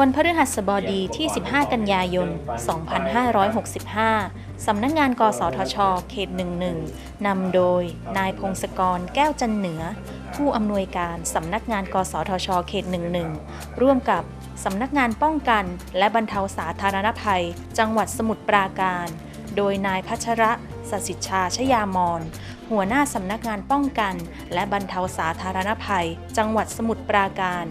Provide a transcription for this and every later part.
วันพฤหัสบดีที่ 15 กันยายน 2565 สำนักงาน กสทช เขต 11 นำโดย นายพงศกร แก้วจันเหนือ ผู้อำนวยการสำนักงาน กสทช เขต 11 ร่วมกับสำนักงานป้องกัน และบรรเทาสาธารณภัย จังหวัดสมุทรปราการ โดยนายพัชระ สสิชชาชยามอนหัวหน้าสำนักงานป้องกัน และบรรเทาสาธารณภัย จังหวัดสมุทรปราการ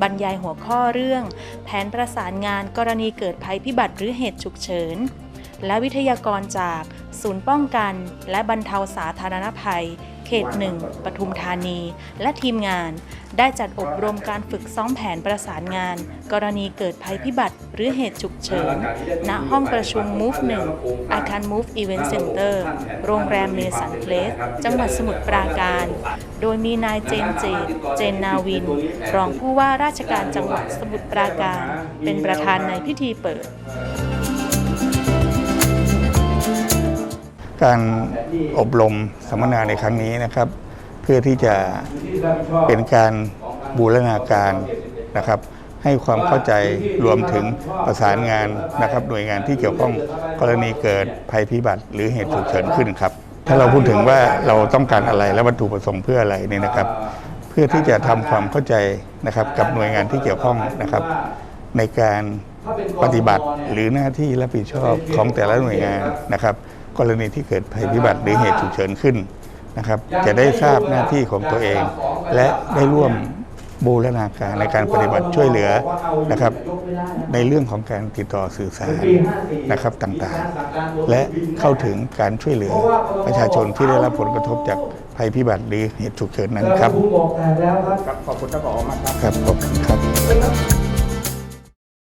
บรรยายหัวข้อเรื่อง แผนประสานงานกรณีเกิดภัยพิบัติหรือเหตุฉุกเฉิน และวิทยากรจาก ศูนย์ป้องกัน และบรรเทาสาธารณภัย เขตหนึ่งปทุมธานี และทีมงาน ได้จัดอบรมการฝึกซ้อมแผนประสานงาน กรณีเกิดภัยพิบัติ หรือเหตุฉุกเฉิน ณ ห้องประชุม Move 1 อาคาร Move Event Center โรงแรมเมสันเพลส จังหวัดสมุทรปราการ โดยมีนายเจนเจ เจนนาวิน รองผู้ว่าราชการจังหวัดสมุทรปราการ เป็นประธานในพิธีเปิด การอบรมสัมมนาในครั้งนี้นะครับ เพื่อที่จะเป็นการบูรณาการนะครับ ให้ความเข้าใจรวมถึงประสานงานนะครับ หน่วยงานที่เกี่ยวข้องกรณีเกิดภัยพิบัติ หรือเหตุฉุกเฉินขึ้นครับ ถ้าเราพูดถึงว่าเราต้องการอะไรและวัตถุประสงค์เพื่ออะไรเนี่ยนะครับ เพื่อที่จะทำความเข้าใจนะครับกับหน่วยงานที่เกี่ยวข้องนะครับ ในการปฏิบัติหรือหน้าที่รับผิดชอบของแต่ละหน่วยงานนะครับ กรณีที่เกิดภัยพิบัติหรือเหตุฉุกเฉินขึ้นนะครับ จะได้ทราบหน้าที่ของตัวเอง และได้ร่วมบูรณาการในการปฏิบัติช่วยเหลือนะครับ ในเรื่องของการติดต่อสื่อสารนะครับต่างๆ และเข้าถึงการช่วยเหลือประชาชนที่ได้รับผลกระทบจากภัยพิบัติหรือเหตุฉุกเฉินนั้นครับบอกแทนแล้วครับครับขอบคุณท่านผอมากครับครับขอบคุณครับ